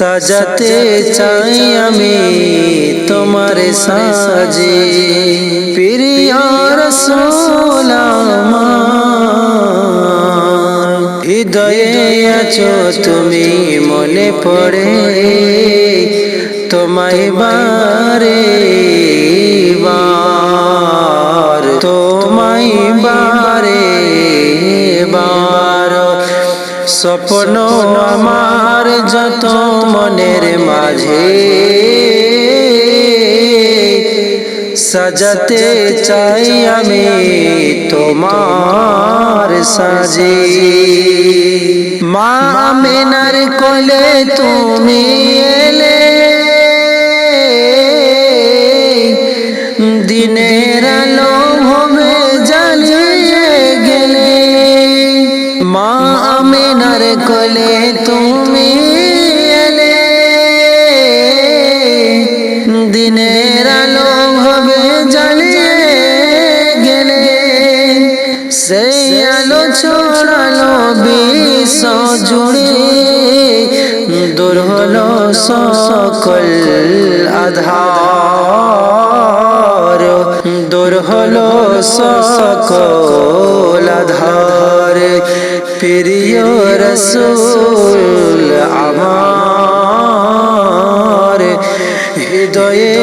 সাজাতে চাই আমি তোমার সাজে। প্রিয় রসুল হৃদয়ে আছো তুমি, মনে পড়ে তোমায় বারে বার। তোমায় বারে স্বপ্ন আমার যত মনের মাঝে। সাজাতে চাই আমি তোমার সাজে। মা মেনার কলে তুমি আমিনার কোলে তুমি এলে। দিনের আলো হবে জ্বালিয়ে গেলে। সেই আলো ছড়ালো বিশ্ব জুড়ে। দূর হলো সকল আধার। দূর হলো সকল আধার। প্রিয় রসুল আমার হৃদয়ে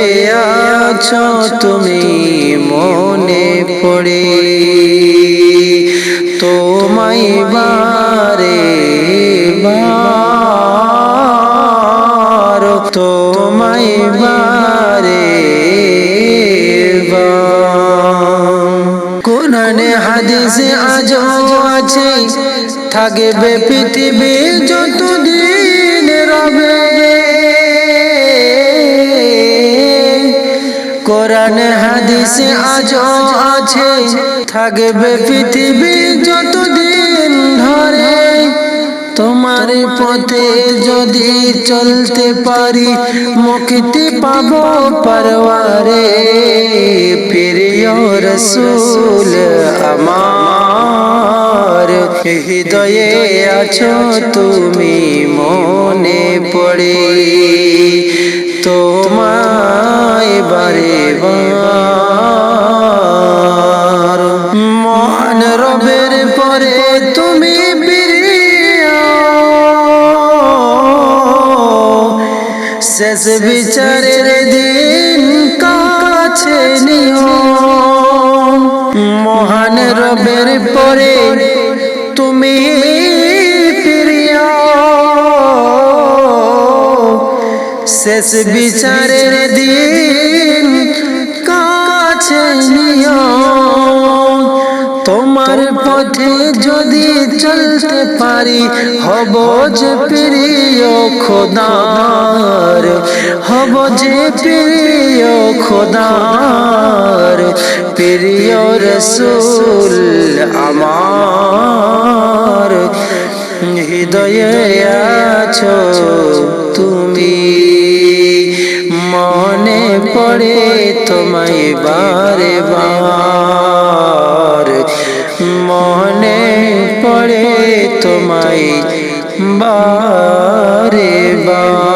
আছো তুমি মনে পড়ে। তোমায় বারে বার, তোমায় বারে কোরআনে হাদিসে আজও আছে থাকবে পৃথিবী যতদিন রবে। কোরআন, হাদিসে আজও আছে। থাকবে পৃথিবী যতদিন ধরে। তোমার পথে যদি চলতে পারি, মুক্তি পাব পরওয়ারে। প্রিয় রসুল, আমার হৃদয়ে আছো তুমি মনে পড়ে? তোমায় বারে বার। মহান রবের পরে তুমি শেষ বিচারের দিন তুমি শেষ বিচারের দিন কাছে তোমার পথে যদি চলতে পারি, হব যে প্রিয় খোদার। হব যে প্রিয় খোদার। প্রিয় রসুল পড়ে তোমায় বারে বার মনে পড়ে তোমায় বারে বার